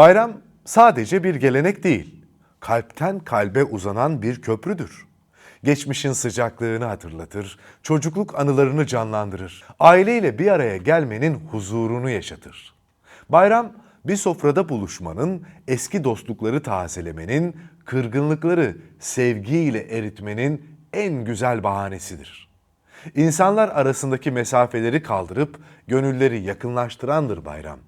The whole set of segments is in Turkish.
Bayram sadece bir gelenek değil, kalpten kalbe uzanan bir köprüdür. Geçmişin sıcaklığını hatırlatır, çocukluk anılarını canlandırır, aileyle bir araya gelmenin huzurunu yaşatır. Bayram bir sofrada buluşmanın, eski dostlukları tazelemenin, kırgınlıkları sevgiyle eritmenin en güzel bahanesidir. İnsanlar arasındaki mesafeleri kaldırıp gönülleri yakınlaştırandır bayram.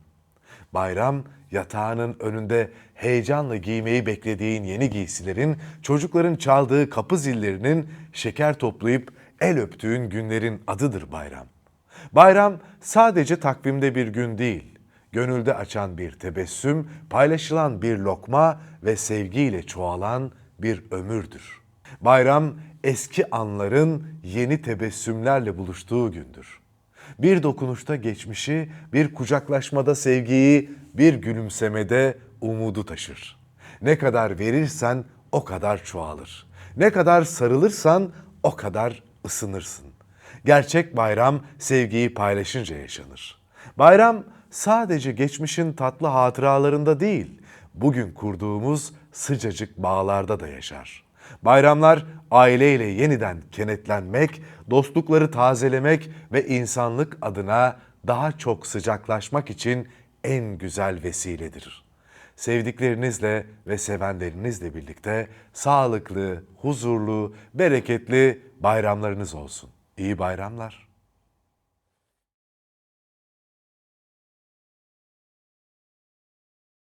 Bayram yatağının önünde heyecanla giymeyi beklediğin yeni giysilerin, çocukların çaldığı kapı zillerinin şeker toplayıp el öptüğün günlerin adıdır bayram. Bayram sadece takvimde bir gün değil, gönülde açan bir tebessüm, paylaşılan bir lokma ve sevgiyle çoğalan bir ömürdür. Bayram eski anların yeni tebessümlerle buluştuğu gündür. Bir dokunuşta geçmişi, bir kucaklaşmada sevgiyi, bir gülümsemede umudu taşır. Ne kadar verirsen o kadar çoğalır. Ne kadar sarılırsan o kadar ısınırsın. Gerçek bayram sevgiyi paylaşınca yaşanır. Bayram sadece geçmişin tatlı hatıralarında değil, bugün kurduğumuz sıcacık bağlarda da yaşar. Bayramlar aileyle yeniden kenetlenmek, dostlukları tazelemek ve insanlık adına daha çok sıcaklaşmak için en güzel vesiledir. Sevdiklerinizle ve sevenlerinizle birlikte sağlıklı, huzurlu, bereketli bayramlarınız olsun. İyi bayramlar.